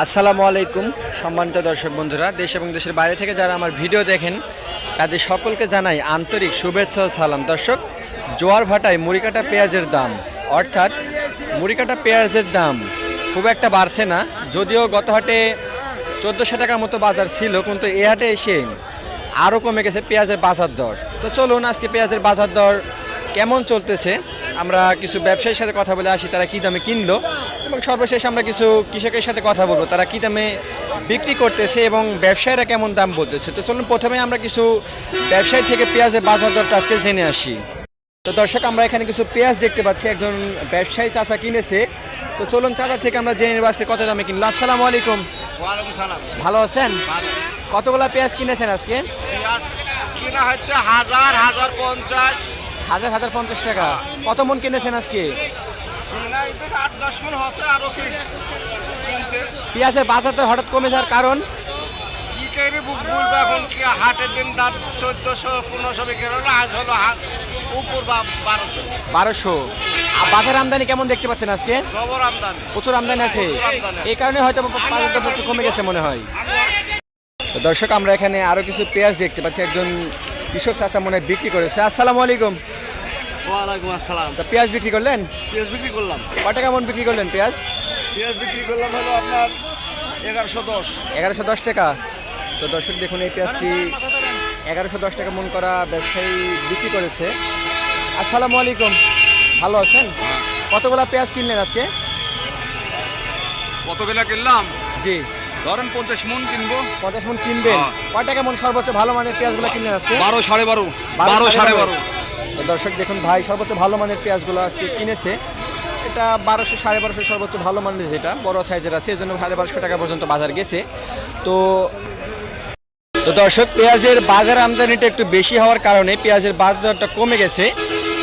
আসসালামু আলাইকুম, সম্মানিত দর্শক বন্ধুরা, দেশ এবং দেশের বাইরে থেকে যারা আমার ভিডিও দেখেন, তাদের সকলকে জানাই আন্তরিক শুভেচ্ছা সালাম। দর্শক, জোয়ার ভাটায় মুড়িকাটা পেঁয়াজের দাম, অর্থাৎ মুড়িকাটা পেঁয়াজের দাম খুব একটা বাড়ছে না, যদিও গত হাটে চোদ্দোশো টাকার মতো বাজার ছিল, কিন্তু এ হাটে এসে আরও কমে গেছে পেঁয়াজের বাজার দর। তো চলুন আজকে পেঁয়াজের বাজার দর কেমন চলতেছে আমরা কিছু ব্যবসায়ীর সাথে কথা বলে আসি তারা কী দামে কিনলো এবং সর্বশেষ আমরা কিছু কৃষকের সাথে কথা বলব তারা কী দামে বিক্রি করতেছে এবং ব্যবসায়ীরা কেমন দাম বলতেছে। তো চলুন প্রথমে আমরা কিছু ব্যবসায়ী থেকে পেঁয়াজের বাজার দরটা আজকে জেনে আসি। তো দর্শক আমরা এখানে কিছু পেঁয়াজ দেখতে পাচ্ছি একজন ব্যবসায়ী চাচা কিনেছে। তো চলুন চাচা থেকে আমরা জেনে নেব আজকে কত দামে কিনলো। আসসালামু আলাইকুম। ভালো আছেন? কতগুলা পেঁয়াজ কিনেছেন আজকে? পেঁয়াজ কিনা হচ্ছে হাজার হাজার পঞ্চাশ। হাজার হাজার পঞ্চাশ টাকা। কত মন কিনেছেন আজকে? পেঁয়াজের বাজার তো হঠাৎ কমে যাওয়ার কারণ? বারোশো। বাজার আমদানি কেমন দেখতে পাচ্ছেন আজকে? প্রচুর আমদানি আছে। এই কারণে হয়তো কমে গেছে মনে হয়। দর্শক, আমরা এখানে আরও কিছু পেঁয়াজ দেখতে পাচ্ছি। একজন কৃষক চাষা মনে বিক্রি করেছে। আসসালামু আলাইকুম। ওয়ালাইকুম আসসালাম। তা পেঁয়াজ বিক্রি করলেন? পেঁয়াজ বিক্রি করলাম। কত টাকা মন বিক্রি করলেন পেঁয়াজ? পেঁয়াজ বিক্রি করলাম হলো আপনার এগারোশো দশ। এগারোশো দশ টাকা। তো দর্শক দেখুন এই পেঁয়াজটি এগারোশো দশ টাকা মন করা ব্যবসায়ী বিক্রি করেছে। আসসালামু আলাইকুম। ভালো আছেন? কতগুলা পেঁয়াজ কিনলেন আজকে? কতগুলা কিনলাম? জি। ধরেন পঞ্চাশ মন কিনবো। পঞ্চাশ মন কিনবেন। হ্যাঁ। কয় টাকা মন সর্বোচ্চ ভালো মানের পেঁয়াজগুলো কিনলেন আজকে? বারো সাড়ে বারো। বারো সাড়ে বারো। দর্শক দেখুন, ভাই সর্বোচ্চ ভালো মানের পেঁয়াজগুলো আজকে কিনেছে। এটা বারোশো, সাড়ে বারোশো সর্বোচ্চ ভালো মানের যেটা, বড় সাইজের আছে এই জন্য সাড়ে বারোশো টাকা পর্যন্ত বাজার গেছে। তো তো দর্শক, পেঁয়াজের বাজার আমদানিটা একটু বেশি হওয়ার কারণে পেঁয়াজের বাজার দরটা কমে গেছে।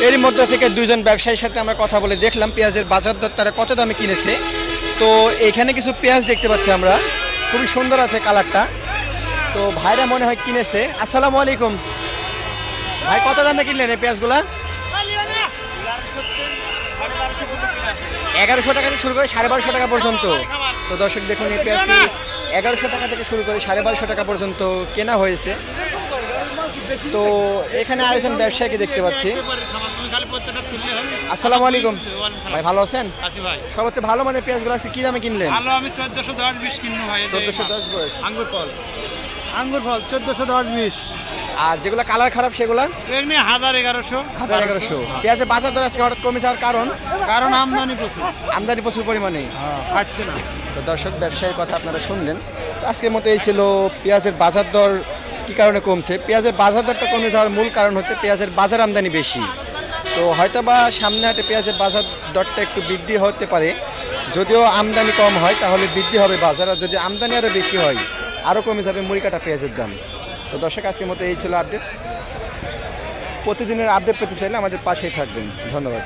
এর মধ্যে থেকে দুজন ব্যবসায়ীর সাথে আমরা কথা বলে দেখলাম পেঁয়াজের বাজার দর তারা কত দামে কিনেছে। তো এখানে কিছু পেঁয়াজ দেখতে পাচ্ছি আমরা। খুবই সুন্দর আছে কালারটা। তো ভাইরা মনে হয় কিনেছে। আসসালামু আলাইকুম। ভাই কত দামে কিনলেন এই পেঁয়াজগুলা? এগারোশো টাকা থেকে শুরু করে সাড়ে বারোশো টাকা পর্যন্ত। তো দর্শক দেখুন এই পেঁয়াজটি এগারোশো টাকা থেকে শুরু করে সাড়ে বারোশো টাকা পর্যন্ত কেনা হয়েছে। তো এখানে আরেকজন ব্যবসায়ীকে দেখতে পাচ্ছি। আসসালামু আলাইকুম। ভাই ভালো আছেন? ভাই সর্বোচ্চ ভালো মানে পেঁয়াজগুলো আছে কি দামে কিনলেন? ভালো আমি চোদ্দশো দশ বিশ কিনবো ভাই চোদ্দশো দশ বয়স। আঙ্গুর ফল। আঙ্গুর ফল চোদ্দশো দশ বিশ। আর যেগুলো কালার খারাপ সেগুলো? এমনি হাজার এগারোশো। হাজার এগারোশো। পেঁয়াজের বাজার দর আজকে হঠাৎ কমে যাওয়ার কারণ? কারণ আমদানি প্রচুর। আমদানি প্রচুর পরিমাণে। খাচ্ছে না। তো দর্শক ব্যবসায়ীর কথা আপনারা শুনলেন। তো আজকের মতো এই ছিল পেঁয়াজের বাজার দর কী কারণে কমছে? পেঁয়াজের বাজার দরটা কমে যাওয়ার মূল কারণ হচ্ছে পেঁয়াজের বাজার আমদানি বেশি। তো হয়তো বা সামনে হাটে পেঁয়াজের বাজার দরটা একটু বৃদ্ধি হতে পারে। যদিও আমদানি কম হয় তাহলে বৃদ্ধি হবে বাজার। আর যদি আমদানি আরও বেশি হয় আরও কমে যাবে মুড়ি কাটা পেঁয়াজের দাম। তো দর্শক, আজকের মতো এই ছিল আপডেট প্রতিদিনের আপডেট পেতে চাইলে আমাদের পাশেই থাকবেন। ধন্যবাদ।